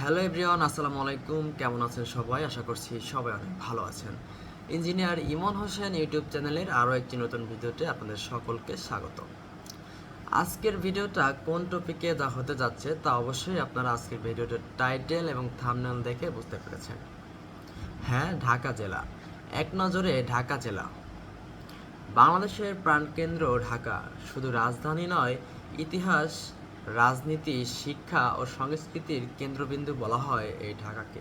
Hello everyone, আসসালামু আলাইকুম। কেমন আছেন সবাই? আশা করছি সবাই অনেক ভালো আছেন। ইঞ্জিনিয়ার ইমন হোসেন ইউটিউব চ্যানেলের আরও একটি নতুন ভিডিওতে আপনাদের সকলকে স্বাগত আজকের ভিডিওটা কোন টপিকে যা হতে যাচ্ছে তা অবশ্যই আপনারা আজকের ভিডিওটার টাইটেল এবং থামনেল দেখে বুঝতে পেরেছেন। হ্যাঁ ঢাকা জেলা। এক নজরে ঢাকা জেলা। বাংলাদেশের প্রাণকেন্দ্র ঢাকা। শুধু রাজধানী নয়, ইতিহাস রাজনীতি, শিক্ষা ও সংস্কৃতির কেন্দ্রবিন্দু বলা হয় এই ঢাকাকে।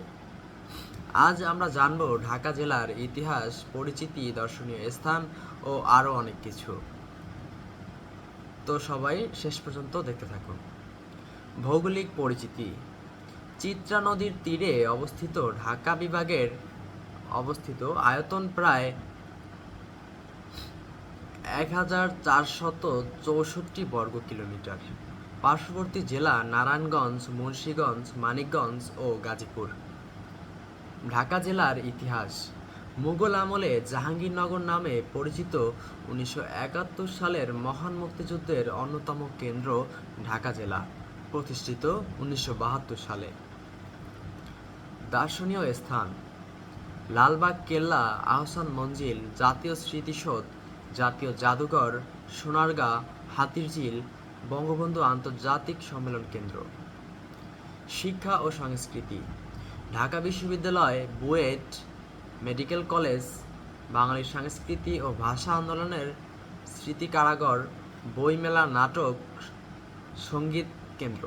আজ আমরা জানব ঢাকা জেলার ইতিহাস, পরিচিতি, দর্শনীয় স্থান ও আরও অনেক কিছু। তো সবাই শেষ পর্যন্ত দেখতে থাকুন ভৌগোলিক পরিচিতি। চিত্রা নদীর তীরে অবস্থিত ঢাকা বিভাগের অবস্থিত আয়তন প্রায় এক হাজার চারশত চৌষট্টি বর্গ কিলোমিটার পার্শ্ববর্তী জেলা নারায়ণগঞ্জ, মুন্সীগঞ্জ, মানিকগঞ্জ ও গাজীপুর। ঢাকা জেলার ইতিহাস। মুঘল আমলে জাহাঙ্গীরনগর নামে পরিচিত উনিশশো একাত্তর সালের মহান মুক্তিযুদ্ধের অন্যতম কেন্দ্র ঢাকা জেলা, প্রতিষ্ঠিত উনিশশো বাহাত্তর সালে। দার্শনীয় স্থান। লালবাগ কেল্লা আহসান মঞ্জিল জাতীয় স্মৃতিসৌধ, জাতীয় জাদুঘর, সোনারগাঁ, হাতিরঝিল বঙ্গবন্ধু আন্তর্জাতিক সম্মেলন কেন্দ্র। শিক্ষা ও সংস্কৃতি, ঢাকা বিশ্ববিদ্যালয়, বুয়েট মেডিকেল কলেজ, বাঙালি সংস্কৃতি ও ভাষা আন্দোলনের স্মৃতি কারাগর, বইমেলা নাটক, সংগীত কেন্দ্র।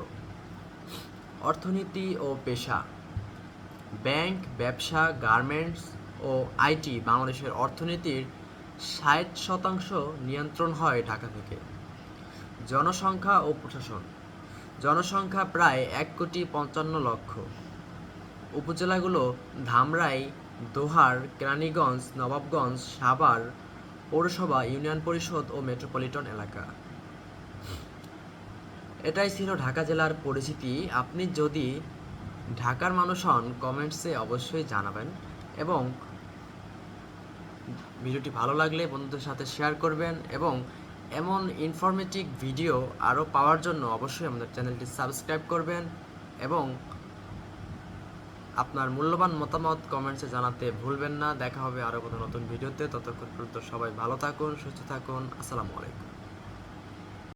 অর্থনীতি ও পেশা, ব্যাংক, ব্যবসা, গার্মেন্টস ও আইটি বাংলাদেশের অর্থনীতির ষাট শতাংশ নিয়ন্ত্রণ হয় ঢাকা থেকে। জনসংখ্যা ও প্রশাসন। জনসংখ্যা প্রায় এক কোটি পঞ্চান্ন লক্ষ। উপজেলাগুলো ধামরাই, দোহার, কেরানীগঞ্জ, নবাবগঞ্জ, সাভার, পৌরসভা, ইউনিয়ন পরিষদ ও মেট্রোপলিটন এলাকা। এটাই ছিল ঢাকা জেলার পরিচিতি আপনি যদি ঢাকার মানুষ হন কমেন্টসে অবশ্যই জানাবেন এবং ভিডিওটি ভালো লাগলে বন্ধুদের সাথে শেয়ার করবেন এবং এমন ইনফরমেটিভ ভিডিও আরও পাওয়ার জন্য অবশ্যই আমাদের চ্যানেলটি সাবস্ক্রাইব করবেন এবং আপনার মূল্যবান মতামত কমেন্টসে জানাতে ভুলবেন না। দেখা হবে আরও কোনো নতুন ভিডিওতে ততক্ষণ পর্যন্ত সবাই ভালো থাকুন, সুস্থ থাকুন। আসসালামু আলাইকুম।